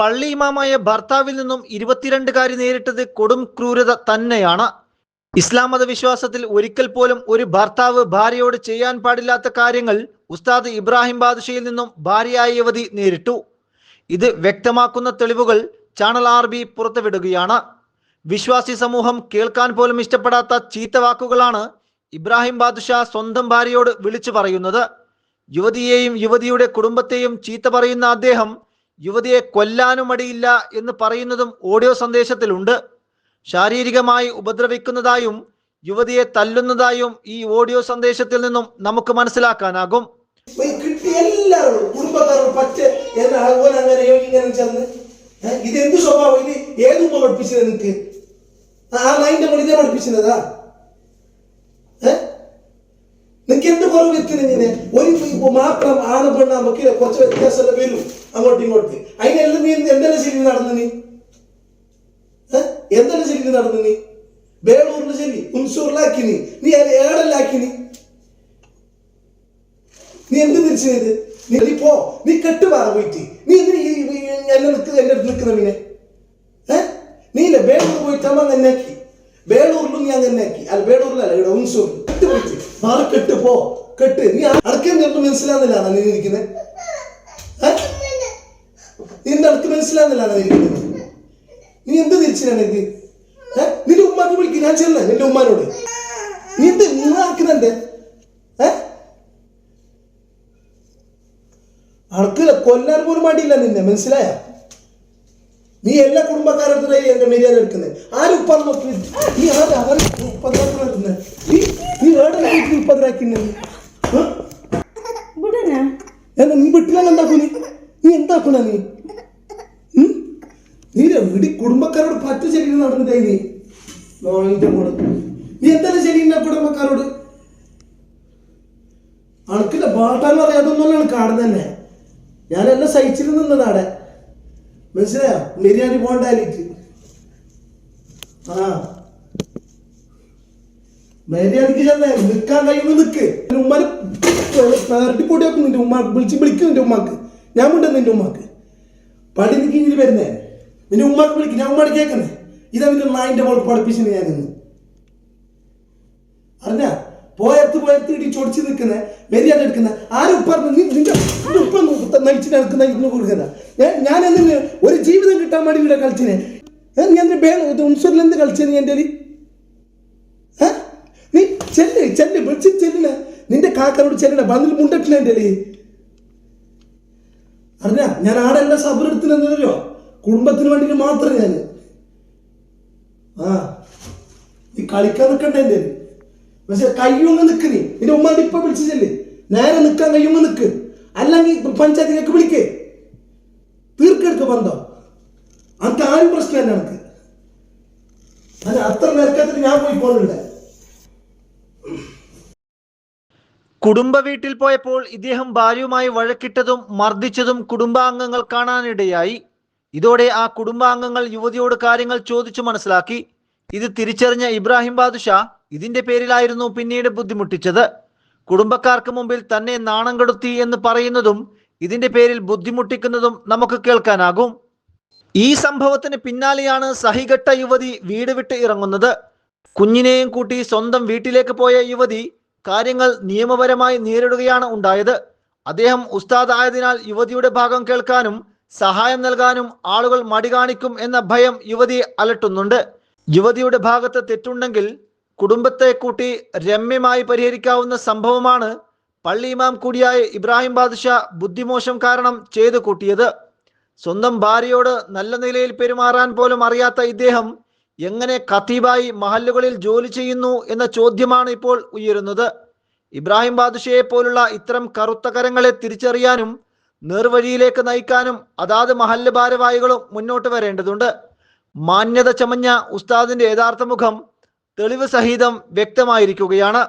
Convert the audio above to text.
പള്ളി ഇമാമായ ഭർത്താവിൽ നിന്നും ഇരുപത്തിരണ്ടുകാരി നേരിട്ടത് കൊടും ക്രൂരത തന്നെയാണ്. ഇസ്ലാം മതവിശ്വാസത്തിൽ ഒരിക്കൽ പോലും ഒരു ഭർത്താവ് ഭാര്യയോട് ചെയ്യാൻ പാടില്ലാത്ത കാര്യങ്ങൾ ഉസ്താദ് ഇബ്രാഹിം ബാദുഷയിൽ നിന്നും ഭാര്യയായ യുവതി നേരിട്ടു. ഇത് വ്യക്തമാക്കുന്ന തെളിവുകൾ ചാനൽ ആർ ബി പുറത്തുവിടുകയാണ്. വിശ്വാസി സമൂഹം കേൾക്കാൻ പോലും ഇഷ്ടപ്പെടാത്ത ചീത്ത വാക്കുകളാണ് ഇബ്രാഹിം ബാദുഷ സ്വന്തം ഭാര്യയോട് വിളിച്ചു പറയുന്നത്. യുവതിയെയും യുവതിയുടെ കുടുംബത്തെയും ചീത്ത പറയുന്ന അദ്ദേഹം യുവതിയെ കൊല്ലാനും മടിയില്ല എന്ന് പറയുന്നതും ഓഡിയോ സന്ദേശത്തിലുണ്ട്. ശാരീരികമായി ഉപദ്രവിക്കുന്നതായും യുവതിയെ തല്ലുന്നതായും ഈ ഓഡിയോ സന്ദേശത്തിൽ നിന്നും നമുക്ക് മനസ്സിലാക്കാനാകും. കിട്ടിയ ഇത് എന്ത് സ്വഭാവം? ഇത് ഏത് പഠിപ്പിച്ചത് നിനക്ക്? ആ മൈൻഡ് ഇതേ പഠിപ്പിച്ചതാ ഏ നിനക്ക് എന്ത് കുറവ് എത്തിന് ഇങ്ങനെ ഒരു മാത്രം ആണ് പെണ്ണാകുമ്പോ കുറച്ച് വ്യത്യാസമല്ല വരും അങ്ങോട്ടും ഇങ്ങോട്ട്. അതിനെല്ലാം നീ എന്തെല്ലാം ശരി നടന്നു നീ? എന്തെല്ലാം ശരി നടന്നു നീ? ബേളൂരിൽ ശരി ഉൻസൂറിലാക്കി നീ. നീ ഏടല്ലാക്കി നീ. നീ എന്ത് തിരിച്ചു ചെയ്ത്? നീ പോ. നീ കെട്ടുപാറ പോയിട്ട്. നീ എന്തിന് എന്നെ നിൽക്കുന്ന എന്റെ അടുത്ത് നിൽക്കുന്ന മീനെ? ഏ? നീ ഇല്ല? ബേളൂർ പോയിട്ട് അമ്മ അങ്ങനെ ആക്കി. ബേളൂരിലും നീ അങ്ങനെ ആക്കി. അല്ല ബേളൂരിലല്ല ഇവിടെ ഉൻസൂറിൽ കെട്ട് കെട്ട് പോ. കെട്ട്. നീ അടക്കം എന്ത് മനസ്സിലാകുന്നില്ലാണോ നീ ഇരിക്കുന്നത് നിന്റെ അടുത്ത് മനസ്സിലാകുന്നില്ലാണോ നീ ഇരിക്കുന്നത് നീ എന്ത് തിരിച്ചാണ് എനിക്ക് നിന്റെ ഉമ്മാക്ക് വിളിക്കും. ഞാൻ ചെന്ന നിന്റെ ഉമ്മാനോട്. നീ എന്ത് നിങ്ങളാക്കുന്നുണ്ട് ഏ? അടക്കില്ല കൊല്ലാൻ പോലും മടിയില്ല നിന്നെ. മനസ്സിലായ? നീ എല്ലാ കുടുംബക്കാരുടെ എന്റെ മര്യാദ എടുക്കുന്നത് ആരും ഉപ്പാന്ന് നോക്കി. നീ ആരും? അവർ നീ എന്താക്കണ നീ ഉം? നീ വീടി കുടുംബക്കാരോട് പറ്റ ശരി നടന്നിട്ടായി നീ? നോളിന്റെ കൂടെ നീ എന്തെല്ലാം ശരി കുടുംബക്കാരോട്? അണക്കില്ല പാട്ടാന്ന് പറയാതൊന്നുമല്ല എനിക്ക് തന്നെ. ഞാനെല്ലാം സഹിച്ചിട്ട് നിന്നതാടെ മനസ്സിലായോ? ബിരിയാണി പോണ്ടാലിട്ട് ആ. മര്യാദയ്ക്ക് ചെന്നേ നിൽക്കാൻ കഴിയുമ്പോൾ നിൽക്ക് ഉമ്മാര് പാരട്ടിപ്പൊടി വെക്കും നിന്റെ ഉമ്മ വിളിച്ച് വിളിക്കും നിന്റെ ഉമ്മാക്ക്. ഞാൻ മിണ്ടും നിന്റെ ഉമ്മാക്ക്. പടി നിൽക്കി വരുന്നേ. നിന്റെ ഉമ്മാക്ക് വിളിക്കും ഞാൻ ഉമ്മാട് കേൾക്കുന്നേ. ഇതാ നിന്റെ നായിന്റെ മോൾ പഠിപ്പിച്ചിന് ഞാൻ നിന്ന് അറിഞ്ഞ? പോയത്ത് പോയത്ത് ഇടി ചൊടിച്ച് നിൽക്കുന്ന മര്യാദ എടുക്കുന്ന. ആരും പറഞ്ഞു നീ നിന്റെ ഉപ്പ നയിച്ചിട്ട് എടുക്കുന്ന ഇന്ന് കൊടുക്കുന്ന ഞാൻ ഞാൻ എന്തിന് ഒരു ജീവിതം കിട്ടാൻ വേണ്ടി ഇവിടെ കളിച്ചിനെ? ഞാൻ ഉൻസൂരിൽ എന്ത് കളിച്ചേ നീ എന്റെ ചെല്ല് ചെല്ല് വിളിച്ച് ചെല്ലിന. നിന്റെ കാക്കനോട് ചെല്ലണ ബന്നിൽ മുണ്ടട്ടില്ല എന്റെ അറിഞ്ഞ? ഞാൻ ആടെല്ലാം സബറെടുത്തിനെന്നറിയോ കുടുംബത്തിന് വേണ്ടിയിട്ട് മാത്രം ഞാൻ ആ. നീ കളിക്കാൻ നിൽക്കണ്ട എന്റെ പക്ഷെ കയ്യൊന്ന് നിൽക്ക് നീ. നിന്റെ ഉമ്മാന്റെ ഇപ്പൊ വിളിച്ചു ചെല്ല്. നേരെ നിൽക്കാൻ കയ്യൊന്ന് നിൽക്ക് അല്ലെങ്കിൽ പഞ്ചായത്തിലേക്ക് വിളിക്കേ. തീർക്കെടുക്ക ബന്ധം. അനക്ക് ആരും പ്രശ്നമല്ല എനിക്ക് അത് അത്ര നിരക്കത്തിൽ ഞാൻ പോയി പോകുന്നില്ല കുടുംബ വീട്ടിൽ പോയപ്പോൾ ഇദ്ദേഹം ഭാര്യയുമായി വഴക്കിട്ടതും മർദ്ദിച്ചതും കുടുംബാംഗങ്ങൾ കാണാനിടയായി. ഇതോടെ ആ കുടുംബാംഗങ്ങൾ യുവതിയോട് കാര്യങ്ങൾ ചോദിച്ചു മനസ്സിലാക്കി. ഇത് തിരിച്ചറിഞ്ഞ ഇബ്രാഹിം ബാദുഷാ ഇതിന്റെ പേരിലായിരുന്നു പിന്നീട് ബുദ്ധിമുട്ടിച്ചത്. കുടുംബക്കാർക്ക് മുമ്പിൽ തന്നെ നാണം കെടുത്തി എന്ന് പറയുന്നതും ഇതിന്റെ പേരിൽ ബുദ്ധിമുട്ടിക്കുന്നതും നമുക്ക് കേൾക്കാനാകും. ഈ സംഭവത്തിന് പിന്നാലെയാണ് സഹികെട്ട യുവതി വീട് വിട്ട് ഇറങ്ങുന്നത്. കുഞ്ഞിനെയും കൂട്ടി സ്വന്തം വീട്ടിലേക്ക് പോയ യുവതി കാര്യങ്ങൾ നിയമപരമായി നേരിടുകയാണ് ഉണ്ടായത്. അദ്ദേഹം ഉസ്താദ് ആയതിനാൽ യുവതിയുടെ ഭാഗം കേൾക്കാനും സഹായം നൽകാനും ആളുകൾ മടി കാണിക്കും എന്ന ഭയം യുവതിയെ അലട്ടുന്നുണ്ട്. യുവതിയുടെ ഭാഗത്ത് തെറ്റുണ്ടെങ്കിൽ കുടുംബത്തെ കൂട്ടി രമ്യമായി പരിഹരിക്കാവുന്ന സംഭവമാണ് പള്ളി ഇമാം കൂടിയായ ഇബ്രാഹിം ബാദ്ഷാ ബുദ്ധിമോശം കാരണം ചെയ്തു കൂട്ടിയത്. സ്വന്തം ഭാര്യയോട് നല്ല നിലയിൽ പെരുമാറാൻ പോലും അറിയാത്ത ഇദ്ദേഹം എങ്ങനെ ഖത്തീബായി മഹല്ലുകളിൽ ജോലി ചെയ്യുന്നു എന്ന ചോദ്യമാണ് ഇപ്പോൾ ഉയരുന്നത്. ഇബ്രാഹിം ബാദുഷയെ പോലുള്ള ഇത്തരം കറുത്ത കരങ്ങളെ തിരിച്ചറിയാനും നേർവഴിയിലേക്ക് നയിക്കാനും അതാത് മഹല്ല് ഭാരവാഹികളും മുന്നോട്ട് വരേണ്ടതുണ്ട്. മാന്യത ചമഞ്ഞ ഉസ്താദിന്റെ യഥാർത്ഥ മുഖം തെളിവ് സഹിതം വ്യക്തമായിരിക്കുകയാണ്.